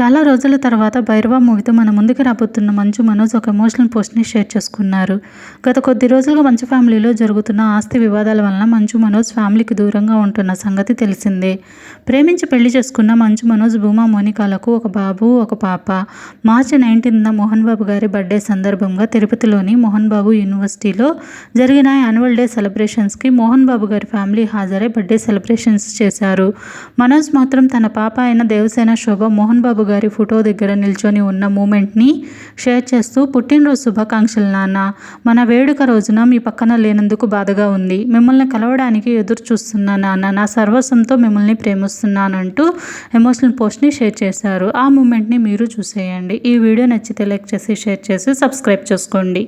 చాలా రోజుల తర్వాత భైరవ మూవీతో మన ముందుకు రాబోతున్న మంచు మనోజ్ ఒక ఎమోషనల్ పోస్ట్ని షేర్ చేసుకున్నారు. గత కొద్ది రోజులుగా మంచు ఫ్యామిలీలో జరుగుతున్న ఆస్తి వివాదాల వలన మంచు మనోజ్ ఫ్యామిలీకి దూరంగా ఉంటున్న సంగతి తెలిసిందే. ప్రేమించి పెళ్ళి చేసుకున్న మంచు మనోజ్ భూమా మోనికాలకు ఒక బాబు ఒక పాప. మార్చి నైన్టీన్న మోహన్ బాబు గారి బర్త్డే సందర్భంగా తిరుపతిలోని మోహన్ బాబు యూనివర్సిటీలో జరిగిన యాన్యువల్ డే సెలబ్రేషన్స్కి మోహన్ బాబు గారి ఫ్యామిలీ హాజరై బర్త్డే సెలబ్రేషన్స్ చేశారు. మనోజ్ మాత్రం తన పాప అయిన దేవసేన శోభ మోహన్ బాబు గారి ఫోటో దగ్గర నిల్చొని ఉన్న మూమెంట్ని షేర్ చేస్తూ పుట్టినరోజు శుభాకాంక్షలు నాన్న. మన వేడుక రోజున మీ పక్కన లేనందుకు బాధగా ఉంది. మిమ్మల్ని కలవడానికి ఎదురు చూస్తున్నా నాన్న నా సర్వస్వంతో మిమ్మల్ని ప్రేమిస్తున్నానంటూ ఎమోషనల్ పోస్ట్ని షేర్ చేశారు. ఆ మూమెంట్ని మీరు చూసేయండి. ఈ వీడియో నచ్చితే లైక్ చేసి షేర్ చేసి సబ్స్క్రైబ్ చేసుకోండి.